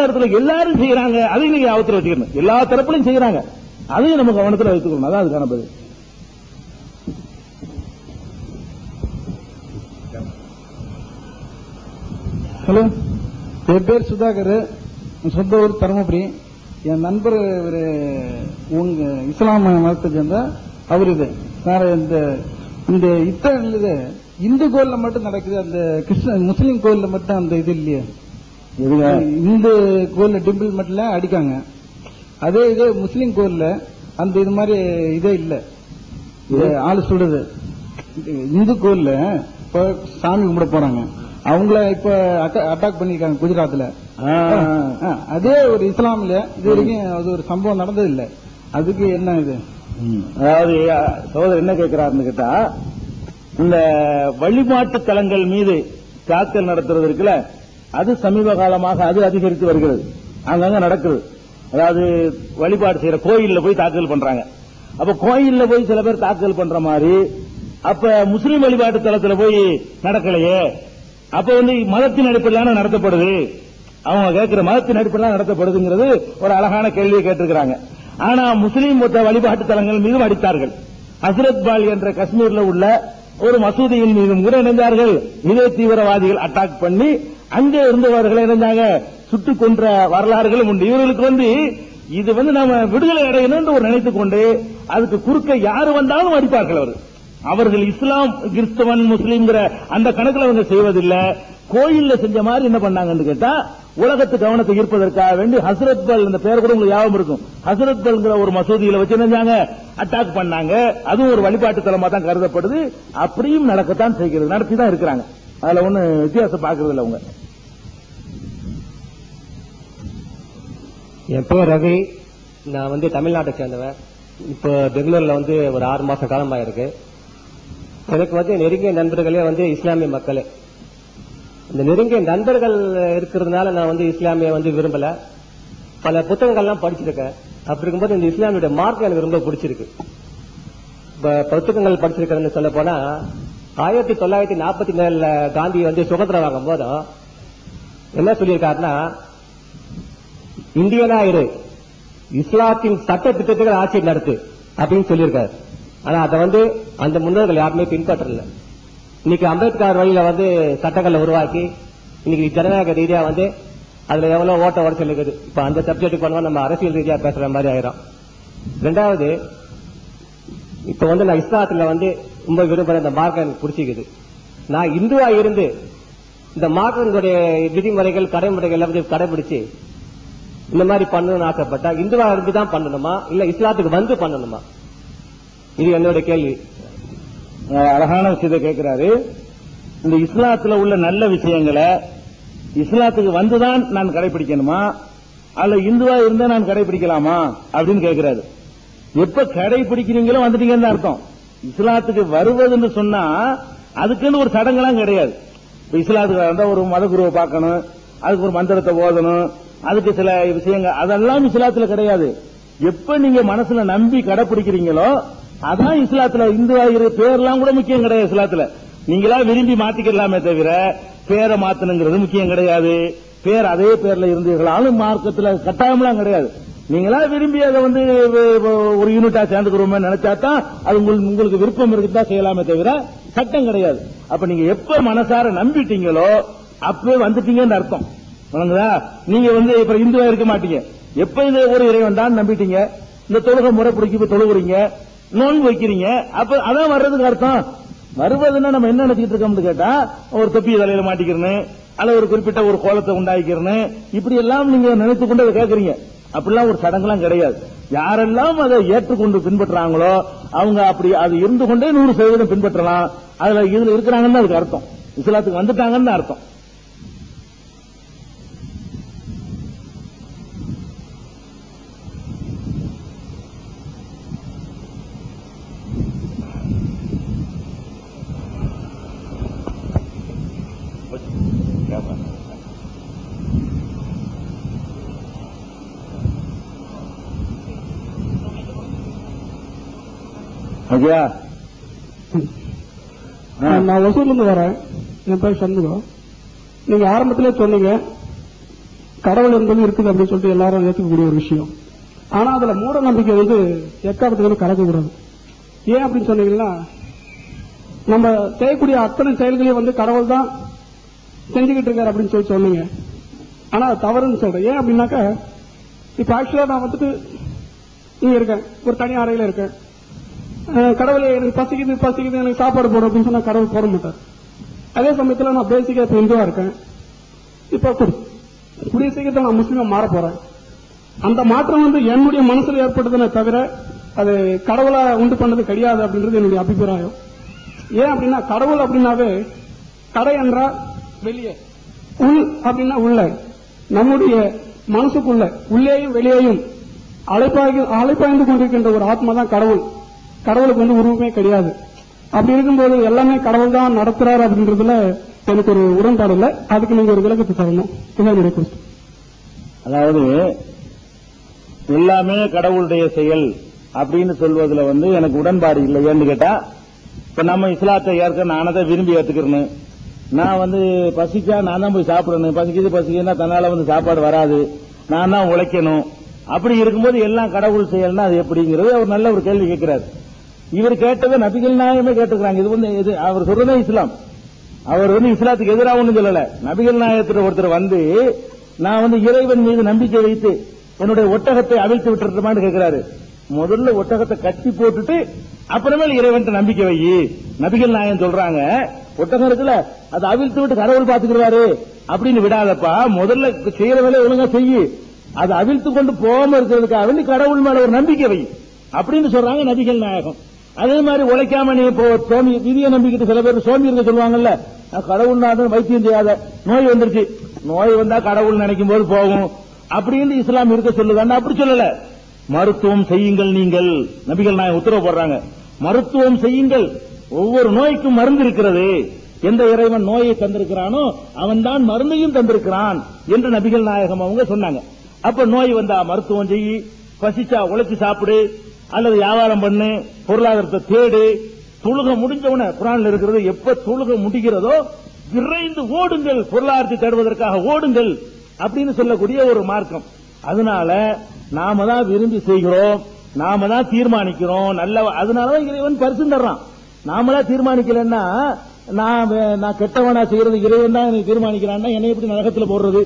நேரத்தில் எல்லாரும் செய்யறாங்க அதையும் நீங்க ஆபத்தில் வச்சுக்கணும். எல்லா தரப்புலையும் செய்யறாங்க. அதையும் நம்ம கவனத்துல வைத்துக்கணும் அதான் அதுக்கான பதில். ஹலோ என் பேர் சுதாகர். சொந்த ஊர் தருமபுரி. என் நண்பர் ஒரு உங்க இஸ்லாம் மதத்தை சேர்ந்த அவர் இது. வேற இந்த இந்த இத்தனை இது இந்து கோயில்ல மட்டும் நடக்குது அந்த கிறிஸ்ட முஸ்லீம் கோயில்ல மட்டும் அந்த இது இல்லையே. இந்து கோயில்ல டிம்பிள் மட்டும் அடிக்காங்க. அதே இது முஸ்லீம் கோயில்ல அந்த இது மாதிரி இதே இல்ல. ஆளு சொல்றது. இந்து கோயில்ல இப்ப சாமி கும்பிட போறாங்க. அவங்கள இப்ப அட்டாக் பண்ணிருக்காங்க குஜராத்ல. அதே ஒரு இஸ்லாம்ல இது வரைக்கும் அது ஒரு சம்பவம் நடந்தது இல்ல. அதுக்கு என்ன இது. அதாவது சகோதரர் என்ன கேட்கிறாருன்னு கேட்டா இந்த வழிபாட்டு தலங்கள் மீது தாக்கல் நடத்துறது இருக்குல்ல அது சமீப காலமாக அது அதிகரித்து வருகிறது. அங்கங்க நடக்குது. அதாவது வழிபாடு செய்யற கோயில்ல போய் தாக்கல் பண்றாங்க. அப்ப கோயில்ல போய் சில பேர் தாக்கல் பண்ற மாதிரி அப்ப முஸ்லீம் வழிபாட்டு தளத்துல போய் நடக்கலையே. அப்ப வந்து மதத்தின் அடிப்படையிலான நடத்தப்படுது. அவங்க கேட்கிற மதத்தின் அடிப்படையில நடத்தப்படுதுங்கிறது ஒரு அழகான கேள்வியை கேட்டிருக்கிறாங்க. ஆனா முஸ்லீம் மொத்த வழிபாட்டு தலங்கள் மீதும் அடித்தார்கள். ஹசரத் பால் என்ற காஷ்மீர்ல உள்ள ஒரு மசூதியின் மீதும் கூட இணைந்தார்கள். இதே தீவிரவாதிகள் அட்டாக் பண்ணி அங்கே இருந்தவர்களை இருந்தாங்க சுட்டுக் கொன்ற வரலாறுகளும் உண்டு. இவர்களுக்கு வந்து இது வந்து நாம விடுதலை அடையணும் என்று ஒரு நினைத்துக் கொண்டு அதுக்கு குறுக்க யாரு வந்தாலும் அடிப்பார்கள் அவர் அவர்கள் இஸ்லாம் கிறிஸ்தவன் முஸ்லீம்ங்கிற அந்த கணக்கில் அவங்க செய்வதில்லை. கோயில்ல செஞ்ச மாதிரி என்ன பண்ணாங்கன்னு கேட்டா உலகத்து கவனத்தை ஈர்ப்பதற்காக வேண்டி ஹசரத் பல் இந்த பேர் கூட உங்களுக்கு ஞாபகம் இருக்கும். ஹசரத் பல்ங்கிற ஒரு மசூதியில வச்சு நினைஞ்சாங்க அட்டாக் பண்ணாங்க. அதுவும் ஒரு வழிபாட்டு தலமா தான் கருதப்படுது. அப்படியும் நடக்கத்தான் செய்கிறது. நடத்தி தான் இருக்கிறாங்க. அதுல ஒண்ணு வித்தியாசம் பாக்குறது இல்ல அவங்க. என் பேர் ரவி. நான் வந்து தமிழ்நாட்டை சேர்ந்தவன். இப்போ பெங்களூர்ல வந்து ஒரு ஆறு மாச காலம் இருக்கு எனக்கு வந்து நெருங்கிய நண்பர்களே வந்து இஸ்லாமிய மக்கள். இந்த நெருங்கிய நண்பர்கள் இருக்கிறதுனால நான் வந்து இஸ்லாமிய வந்து விரும்பல. பல புத்தகங்கள்லாம் படிச்சிருக்கேன். அப்படி இருக்கும்போது இந்த இஸ்லாமியோட மார்க் எனக்கு ரொம்ப பிடிச்சிருக்கு. இப்ப புத்தகங்கள் படிச்சிருக்கிறேன்னு சொல்ல போனா ஆயிரத்தி தொள்ளாயிரத்தி நாற்பத்தி நாலுல காந்தி வந்து சுதந்திரம் வாங்கும் போதும் என்ன சொல்லியிருக்காருன்னா இந்தியனா இரு இஸ்லாத்தின் சட்ட திட்டத்துக்கு ஆட்சி நடத்து அப்படின்னு சொல்லியிருக்காரு. ஆனா அதை வந்து அந்த முன்னோர்கள் யாருமே பின்பற்றல. இன்னைக்கு அம்பேத்கர் வழியில வந்து சட்டங்களை உருவாக்கி இன்னைக்கு ஜனநாயக ரீதியா வந்து அதுல எவ்வளவு ஓட்ட உடச்சல் இருக்குது. இப்ப அந்த சப்ஜெக்ட் பண்ணுவோம் நம்ம அரசியல் ரீதியா பேசுற மாதிரி ஆயிரும். ரெண்டாவது இப்ப வந்து நான் இஸ்லாத்துல வந்து ரொம்ப விரும்புற இந்த மார்க்கம் எனக்கு பிடிச்சிக்குது. நான் இந்துவா இருந்து இந்த மார்க்கங்களுடைய விதிமுறைகள் கடைமுறைகள் எல்லாத்தையும் கடைபிடிச்சு இந்த மாதிரி பண்ணணும்னு ஆசைப்பட்டா இந்துவா இருந்து தான் பண்ணணுமா? இல்ல இஸ்லாத்துக்கு வந்து பண்ணணுமா? இது என்னோட கேள்வி. அழகான விஷயத்தை கேட்கிறாரு இந்த இஸ்லாத்துல உள்ள நல்ல விஷயங்களை இஸ்லாத்துக்கு வந்துதான் நான் கடைபிடிக்கணுமா? அல்ல இந்துவா இருந்தா நான் கடைபிடிக்கலாமா? அப்படின்னு கேட்கிறாரு எப்ப கடைபிடிக்கிறீங்களோ வந்துட்டீங்கன்னு அர்த்தம். இஸ்லாத்துக்கு வருவதுன்னு சொன்னா அதுக்குன்னு ஒரு சடங்கெல்லாம் கிடையாது. இப்ப இஸ்லாத்துக்கு வந்தா ஒரு மதகுருவை பார்க்கணும் அதுக்கு ஒரு மந்திரத்தை ஓதணும் அதுக்கு சில விஷயங்கள் அதெல்லாம் இஸ்லாத்துல கிடையாது. எப்ப நீங்க மனசுல நம்பி கடைபிடிக்கிறீங்களோ அதான் இஸ்லாத்துல இந்து இரு பேர்லாம் கூட முக்கியம் கிடையாது இஸ்லாத்துல. நீங்களா விரும்பி மாத்திக்கலாமே தவிர பேரை மாத்தணுங்கிறது முக்கியம் கிடையாது. பேர் அதே பேர்ல இருந்தீர்களாலும் மார்க்கத்துல கட்டாயம்லாம் கிடையாது. நீங்களா விரும்பி அதை வந்து ஒரு யூனிட்டா சேர்ந்துக்கிறோமே நினைச்சா தான் அது உங்களுக்கு உங்களுக்கு விருப்பம் தான் செய்யலாமே தவிர சட்டம் கிடையாது. அப்ப நீங்க எப்ப மனசார நம்பிட்டீங்களோ அப்பவே வந்துட்டீங்கன்னு அர்த்தம். வணங்குதா? நீங்க வந்து இப்ப இந்துவா இருக்க மாட்டீங்க. எப்ப இது ஒரு இறைவன் தான் நம்பிட்டீங்க? இந்த தொழுகை முறை பிடிக்க போய் தொழுகுறீங்க நோன்பு வைக்கிறீங்க? அப்ப அதான் வர்றதுக்கு அர்த்தம். வருவதுன்னா நம்ம என்ன நினைச்சிட்டு இருக்கோம்னு கேட்டா ஒரு தொப்பி தலையில மாட்டிக்கிறேன்னு அல்ல ஒரு குறிப்பிட்ட ஒரு கோலத்தை உண்டாக்கிறேன்னு இப்படி எல்லாம் நீங்க நினைத்து கொண்டு அதை கேட்கறீங்க அப்படிலாம் ஒரு சடங்குலாம் கிடையாது. யாரெல்லாம் அதை ஏற்றுக்கொண்டு பின்பற்றாங்களோ அவங்க அப்படி அது இருந்து கொண்டே நூறு சதவீதம் பின்பற்றலாம். அதுல இதுல இருக்கிறாங்கன்னு அதுக்கு அர்த்தம். இஸ்லாத்துக்கு வந்துட்டாங்கன்னு அர்த்தம். ஓகேயா ஆ. நான் ஒசூர்ல இருந்து வரேன். என் பேர் சண்முகம் நீங்க ஆரம்பத்திலே சொன்னீங்க கடவுள் என்பது இருக்குது அப்படின்னு சொல்லிட்டு எல்லாரும் ஏற்றுக்கக்கூடிய ஒரு விஷயம். ஆனா அதுல மூட நம்பிக்கை வந்து எக்காலத்துக்கு கலக்கக்கூடாது. ஏன் அப்படின்னு சொன்னீங்கன்னா நம்ம செய்யக்கூடிய அத்தனை செயல்களையும் வந்து கடவுள் தான் செஞ்சுக்கிட்டு இருக்காரு அப்படின்னு சொல்லி சொன்னீங்க. ஆனா அது தவறுன்னு சொல்றேன். ஏன் அப்படின்னாக்கா இப்ப ஆக்சுவலா நான் வந்துட்டு இங்க இருக்கேன். ஒரு தனி அறையில இருக்கேன். கடவுளை எனக்கு பசிக்குது பசிக்குது எனக்கு சாப்பாடு போடும் அப்படின்னு சொன்னா கடவுள் போட மாட்டார். அதே சமயத்துல நான் பேசிக்கா இப்ப இந்துவா இருக்கேன். இப்ப குடி- கூடிய சீக்கிரத்தில் நான் முஸ்லீமா மாற போறேன். அந்த மாற்றம் வந்து என்னுடைய மனசுல ஏற்பட்டதுனே தவிர அது கடவுளா உண்டு பண்ணது கிடையாது அப்படின்றது என்னுடைய அபிப்பிராயம். ஏன் அப்படின்னா கடவுள் அப்படின்னாவே கடை என்றால் வெளியே. உள் அப்படின்னா உள்ள. நம்முடைய மனசுக்குள்ள உள்ளேயும் வெளியேயும் அழைப்பாகி அழைப்பாய்ந்து கொண்டிருக்கின்ற ஒரு ஆத்மா தான் கடவுள். கடவுளுக்கு வந்து உருவமே கிடையாது. அப்படி இருக்கும்போது எல்லாமே கடவுள் தான் நடத்துறாரு அப்படின்றதுல எனக்கு ஒரு உடன்பாடு இல்லை. அதுக்கு நீங்க ஒரு விளக்கத்தை தரணும். இதான் என்னுடைய கொஸ்டின் அதாவது எல்லாமே கடவுளுடைய செயல் அப்படின்னு சொல்வதில் வந்து எனக்கு உடன்பாடு இல்லை ஏன்னு கேட்டா இப்ப நம்ம இஸ்லாத்தை ஏற்க நானே தான் விரும்பி ஏத்துக்கிறேன்னு. நான் வந்து பசிச்சா நான் தான் போய் சாப்பிடணும். பசிக்குது பசிக்குதுன்னா தன்னால வந்து சாப்பாடு வராது. நான் தான் உழைக்கணும். அப்படி இருக்கும்போது எல்லாம் கடவுள் செயல்னா அது எப்படிங்கிறது அவர் நல்ல ஒரு கேள்வி கேட்கிறாரு. இவர் கேட்டதை நபிகள் நாயகமே கேட்டுக்கிறாங்க. இது வந்து இது அவர் சொல்றதே இஸ்லாம். அவர் வந்து இஸ்லாத்துக்கு எதிராக ஒன்றும் சொல்லல. நபிகள் நாயகத்துல ஒருத்தர் வந்து நான் வந்து இறைவன் மீது நம்பிக்கை வைத்து என்னுடைய ஒட்டகத்தை அவிழ்த்து விட்டுருமான்னு கேட்கிறாரு முதல்ல ஒட்டகத்தை கட்டி போட்டுட்டு அப்புறமேல இறைவன் நம்பிக்கை வை. நபிகள் நாயகம் சொல்றாங்க ஒட்டகம் இருக்குல்ல அதை அவிழ்த்து விட்டு கடவுள் பாத்துக்கிறாரு அப்படின்னு விடாதப்பா. முதல்ல செய்யற வேலை ஒழுங்கா செய்யு. அதை அவிழ்த்து கொண்டு போகாம இருக்கிறதுக்காக வேண்டி கடவுள் மேல ஒரு நம்பிக்கை வை. அப்படின்னு சொல்றாங்க நபிகள் நாயகம். அதே மாதிரி உழைக்காம நீ இப்போ சோமி விதியை நம்பிக்கிட்டு சில பேர் சோம்பி இருக்க சொல்லுவாங்கல்ல கடவுள் நாதன் வைத்தியம் செய்யாத நோய் வந்துருச்சு. நோய் வந்தா கடவுள் நினைக்கும் போது போகும். அப்படின்னு இஸ்லாம் இருக்க சொல்லுதான்னு அப்படி சொல்லல. மருத்துவம் செய்யுங்கள் நீங்கள். நபிகள் நான் உத்தரவு போடுறாங்க. மருத்துவம் செய்யுங்கள். ஒவ்வொரு நோய்க்கும் மருந்து இருக்கிறது. எந்த இறைவன் நோயை தந்திருக்கிறானோ அவன்தான் மருந்தையும் தந்திருக்கிறான் என்று நபிகள் நாயகம் அவங்க சொன்னாங்க. அப்ப நோய் வந்தா மருத்துவம் செய்யி பசிச்சா உழைச்சு சாப்பிடு அல்லது வியாபாரம் பண்ணு பொருளாதாரத்தை தேடு தொழுக முடிஞ்சவன குரான்ல இருக்கிறது எப்ப தொழுக முடிகிறதோ விரைந்து ஓடுங்கள் பொருளாதாரத்தை தேடுவதற்காக ஓடுங்கள் அப்படின்னு சொல்லக்கூடிய ஒரு மார்க்கம். அதனால நாம தான் விரும்பி செய்கிறோம் நாம தான் தீர்மானிக்கிறோம் நல்ல அதனாலதான் இறைவன் பரிசு தர்றான். நாமளா தீர்மானிக்கலன்னா நான் நான் கெட்டவனா செய்யறது இறைவன் தான் எனக்கு தீர்மானிக்கிறான்னா என்னை எப்படி நரகத்தில் போடுறது?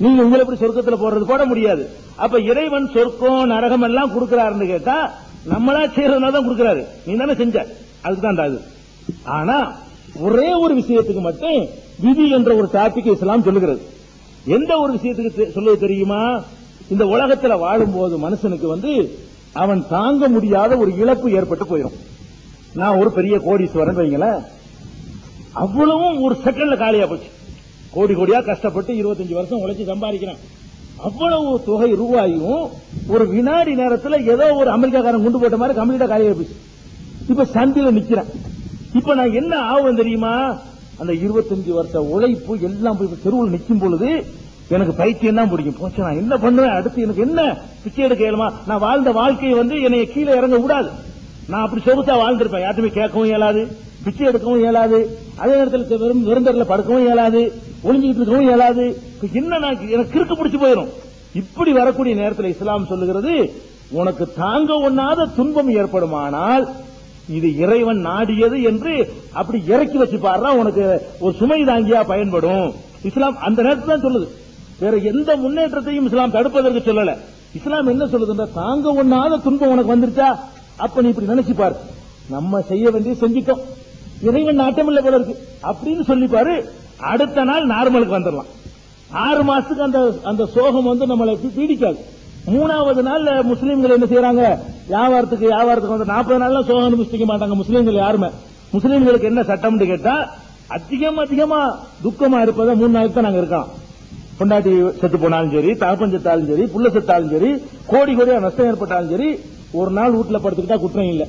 நீங்க உங்களை எப்படி சொர்க்கத்துல போடுறது? போட முடியாது. அப்ப இறைவன் சொர்க்கம் நரகம் எல்லாம் கொடுக்கிறாருன்னு கேட்டா நம்மளா செய்யறதுனால தான் கொடுக்கிறாரு. நீ தானே செஞ்ச. அதுக்கு தான் அது ஆனா ஒரே ஒரு விஷயத்துக்கு மட்டும் விதி என்ற ஒரு டாபிக் இஸ்லாம் சொல்லுகிறது. எந்த ஒரு விஷயத்துக்கு தெ- சொல்லுவது தெரியுமா? இந்த உலகத்துல வாழும்போது மனுஷனுக்கு வந்து அவன் தாங்க முடியாத ஒரு இழப்பு ஏற்பட்டு போயிடும் நான் ஒரு பெரிய கோடீஸ்வரன் வைங்களேன். அவ்வளவும் ஒரு செகண்ட்ல காலியா போச்சு. கோடி கோடியா கஷ்டப்பட்டு இருபத்தஞ்சு வருஷம் உழைச்சி சம்பாதிக்கிறேன். அவ்வளவு தொகை ரூபாயும் ஒரு வினாடி நேரத்தில் ஏதோ ஒரு அமெரிக்காக்காரன் குண்டு போட்ட மாதிரி கம்ப்ளீட்டா காய போச்சு இப்ப சந்தில நிக்கிறேன். இப்ப நான் என்ன ஆகும் தெரியுமா? அந்த இருபத்தஞ்சு வருஷ உழைப்பு எல்லாம் போய் தெருவில் நிக்கும் பொழுது எனக்கு பைத்தியம் தான் பிடிக்கும். போச்சு நான் என்ன பண்ணுவேன்? அடுத்து எனக்கு என்ன பிச்சை எடுக்க இயலுமா? நான் வாழ்ந்த வாழ்க்கையை வந்து என்னை கீழே இறங்க விடாது. நான் அப்படி சொகுசா வாழ்ந்திருப்பேன். யாருமே கேட்கவும் இயலாது. பிச்சை எடுக்கவும் இயலாது. அதே நேரத்தில் வெறும் விருந்தர்ல படுக்கவும் இயலாது. ஒளிஞ்சுக்கிட்டு இருக்கவும் இயலாது. என்ன நான் எனக்கு கிறுக்கு பிடிச்சு போயிடும் இப்படி வரக்கூடிய நேரத்தில் இஸ்லாம் சொல்லுகிறது உனக்கு தாங்க ஒண்ணாத துன்பம் ஏற்படுமானால் இது இறைவன் நாடியது என்று அப்படி இறக்கி வச்சு பாடுறா உனக்கு ஒரு சுமை தாங்கியா பயன்படும். இஸ்லாம் அந்த நேரத்தில் தான் சொல்லுது. வேற எந்த முன்னேற்றத்தையும் இஸ்லாம் தடுப்பதற்கு சொல்லல. இஸ்லாம் என்ன சொல்லுதுன்ற தாங்க ஒண்ணாத துன்பம் உனக்கு வந்துருச்சா? அப்ப நீ இப்படி நினைச்சு பாரு. நம்ம செய்ய வேண்டிய செஞ்சிட்டோம். இறைவன் நாட்டம் இல்ல போல இருக்கு. அப்படின்னு சொல்லிப்பாரு. அடுத்த நாள் நார்மலுக்கு வந்துடலாம். ஆறு மாசத்துக்கு அந்த அந்த சோகம் வந்து நம்மளை பீடிக்காது. மூணாவது நாள்ல முஸ்லீம்கள் என்ன செய்யறாங்க வியாபாரத்துக்கு வியாபாரத்துக்கு வந்து நாற்பது நாள்ல சோகம் அனுபவிச்சிக்க மாட்டாங்க முஸ்லீம்கள் யாருமே. முஸ்லீம்களுக்கு என்ன சட்டம்னு கேட்டா அதிகம் அதிகமா துக்கமா இருப்பதை மூணு நாள் தான் நாங்க இருக்கோம். பொண்டாட்டி செத்து போனாலும் சரி தகப்பன் செத்தாலும் சரி புள்ள செத்தாலும் சரி கோடி கோடியா நஷ்டம் ஏற்பட்டாலும் சரி ஒரு நாள் வீட்டுல படுத்துக்கிட்டா குற்றம் இல்லை.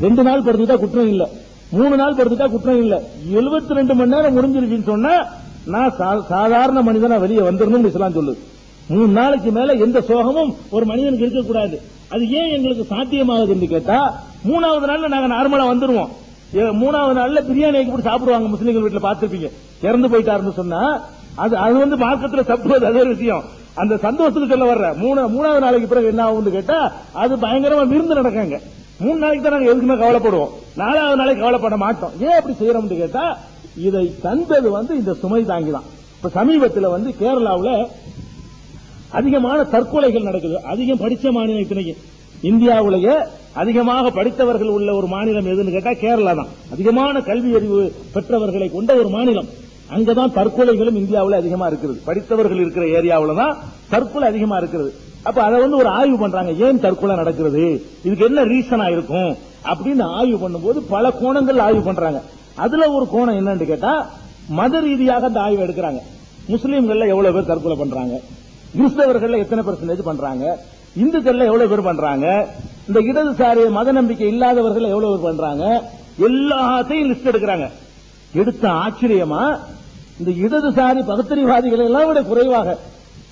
ரெண்டு நாள் படுத்துக்கிட்டா குற்றம் இல்லை. மூணு நாள் படுத்துட்டா குற்றம் இல்ல. 72 ரெண்டு மணி நேரம் முடிஞ்சிருச்சுன்னு சொன்னா நான் சா- சாதாரண மனிதனா வெளியே வந்துடணும் இஸ்லாம் சொல்லு மூணு நாளைக்கு மேல எந்த சோகமும் ஒரு மனிதனுக்கு இருக்கக்கூடாது. அது ஏன் எங்களுக்கு சாத்தியமாகுதுன்னு கேட்டா மூணாவது நாள்ல நாங்க நார்மலா வந்துருவோம். ஏ- மூணாவது நாள்ல பிரியாணி ஆக்கி போட்டு சாப்பிடுவாங்க முஸ்லீம்கள் வீட்டுல பாத்துருப்பீங்க இறந்து போயிட்டாருன்னு சொன்னா அது அது வந்து மார்க்கத்துல தப்புவது அதே விஷயம். அந்த சந்தோஷத்துக்கு சொல்ல வர்ற. மூணு மூணாவது நாளைக்கு பிறகு என்ன ஆகும்னு கேட்டா அது பயங்கரமா விருந்து நடக்காங்க. மூணு நாளைக்கு தான் நாங்க எதுக்குமே கவலைப்படுவோம். நாலாவது நாளைக்கு கவலைப்பட மாட்டோம். ஏன் அப்படி செய்யறோம்னு கேட்டா இதை தந்தது வந்து இந்த சுமை தாங்கி தான். இப்ப சமீபத்துல வந்து கேரளாவுல அதிகமான தற்கொலைகள் நடக்குது. அதிகம் படிச்ச மாநிலம் இத்தனைக்கு இந்தியாவுலயே அதிகமாக படித்தவர்கள் உள்ள ஒரு மாநிலம் எதுன்னு கேட்டா கேரளா தான். அதிகமான கல்வி அறிவு பெற்றவர்களை கொண்ட ஒரு மாநிலம். அங்கதான் தற்கொலைகளும் இந்தியாவில் அதிகமா இருக்கிறது. படித்தவர்கள் இருக்கிற ஏரியாவுல தான் தற்கொலை அதிகமா இருக்கிறது. அப்ப அதை வந்து ஒரு ஆய்வு பண்றாங்க. ஏன் தற்கொலை நடக்கிறது? இதுக்கு என்ன ரீசனா இருக்கும்? அப்படின்னு ஆய்வு பண்ணும்போது பல கோணங்கள் ஆய்வு பண்றாங்க. அதுல ஒரு கோணம் என்னன்னு கேட்டா மத ரீதியாக அந்த ஆய்வு எடுக்கிறாங்க. முஸ்லீம்கள்ல எவ்வளவு பேர் தற்கொலை பண்றாங்க? கிறிஸ்தவர்கள் எத்தனை பெர்சன்டேஜ் பண்றாங்க? இந்துக்கள்ல எவ்வளவு பேர் பண்றாங்க? இந்த இடதுசாரி மத நம்பிக்கை இல்லாதவர்கள் எவ்வளவு பேர் பண்றாங்க? எல்லாத்தையும் லிஸ்ட் எடுக்கிறாங்க. எடுத்த ஆச்சரியமா இந்த இடதுசாரி பகுத்தறிவாதிகளை எல்லாம் விட குறைவாக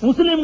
முஸ்லீம்